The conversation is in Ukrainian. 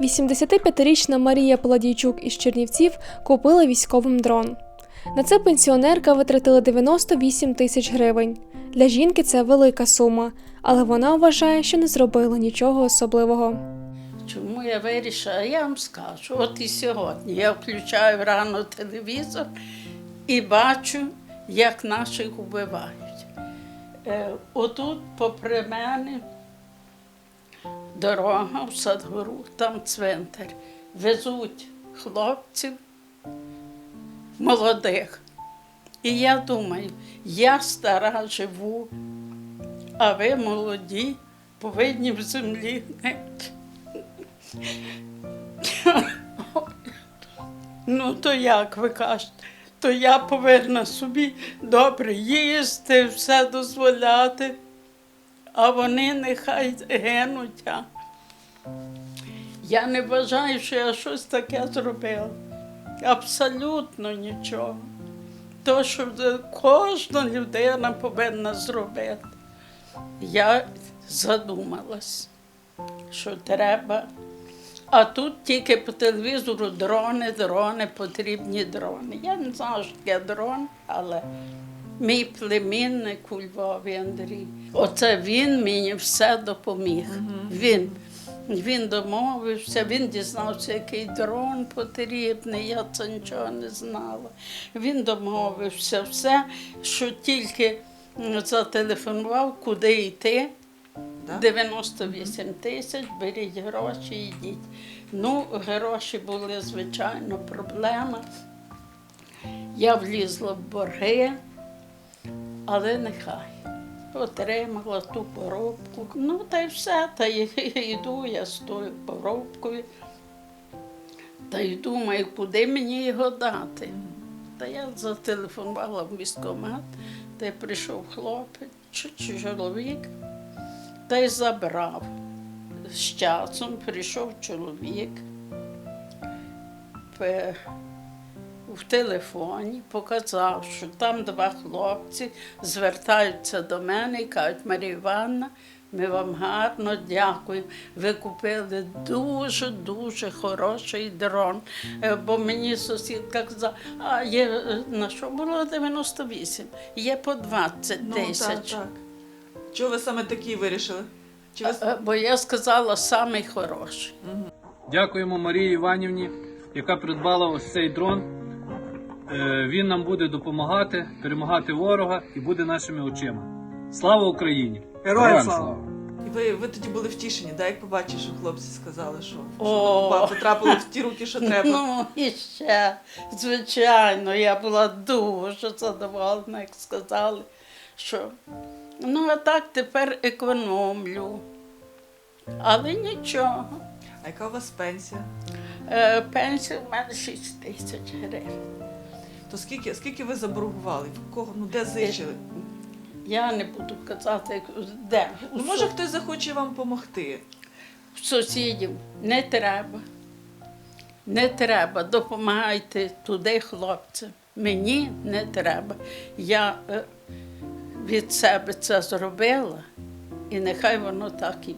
85-річна Марія Паладійчук із Чернівців купила військовим дрон. На це пенсіонерка витратила 98 тисяч гривень. Для жінки це велика сума, але вона вважає, що не зробила нічого особливого. Чому я вирішила? Я вам скажу, от і сьогодні я включаю рано телевізор і бачу, як наших вбивають. Е, отут, попри мене, дорога в Садгору, там цвинтар. Везуть хлопців молодих. І я думаю, я стара живу, а ви молоді, повинні в землі. Ну, то як ви кажете? То я повинна собі добре їсти, все дозволяти, а вони нехай гинуть. Я не вважаю, що я щось таке зробила. Абсолютно нічого. То, що кожна людина повинна зробити. Я задумалась, що треба. А тут тільки по телевізору дрони, дрони, потрібні дрони. Я не знаю, що таке дрон, але мій племінник у Львові Андрій. Оце він мені все допоміг. Він. Він домовився, він дізнався, який дрон потрібний, я це нічого не знала. Він домовився все, що тільки зателефонував, куди йти. 98 тисяч, беріть гроші, йдіть. Ну, гроші були, звичайно, проблема. Я влізла в борги, але нехай. Отримала ту поробку. Ну, та й все. Та й йду я з тою поробкою. Та й думаю, куди мені його дати. Та я зателефонувала в військкомат, та й прийшов хлопець, чи чоловік, та й забрав. З часом прийшов чоловік в телефоні, показав, що там два хлопці звертаються до мене і кажуть, Марія Івановна, ми вам гарно дякуємо. Ви купили дуже-дуже хороший дрон. Е, Бо мені сусідка казала, а є е, на що було 98, є по 20 Ну, так, тисяч. так. Чого ви саме такі вирішили? Чи ви... Е, Бо я сказала, самий хороший. Дякуємо Марії Іванівні, яка придбала ось цей дрон. Е, Він нам буде допомагати перемагати ворога і буде нашими очима. Слава Україні! Героям слава! І ви, ви тоді були втішені, да? як побачили, що хлопці сказали, що, що вам потрапили в ті руки, що треба. Ну, і ще, звичайно, я була дуже задоволена, як сказали, що ну, а так тепер економлю. Але нічого. А яка у вас пенсія? Е, Пенсія в мене 6 тисяч гривень. То скільки, скільки ви заборгували? В Кого? Ну де зичили? Я не буду казати, де. Ну, може хтось захоче вам допомогти. сусідів не треба. Не треба. Допомагайте туди, хлопцям. Мені не треба. Я е, від себе це зробила, і нехай воно так і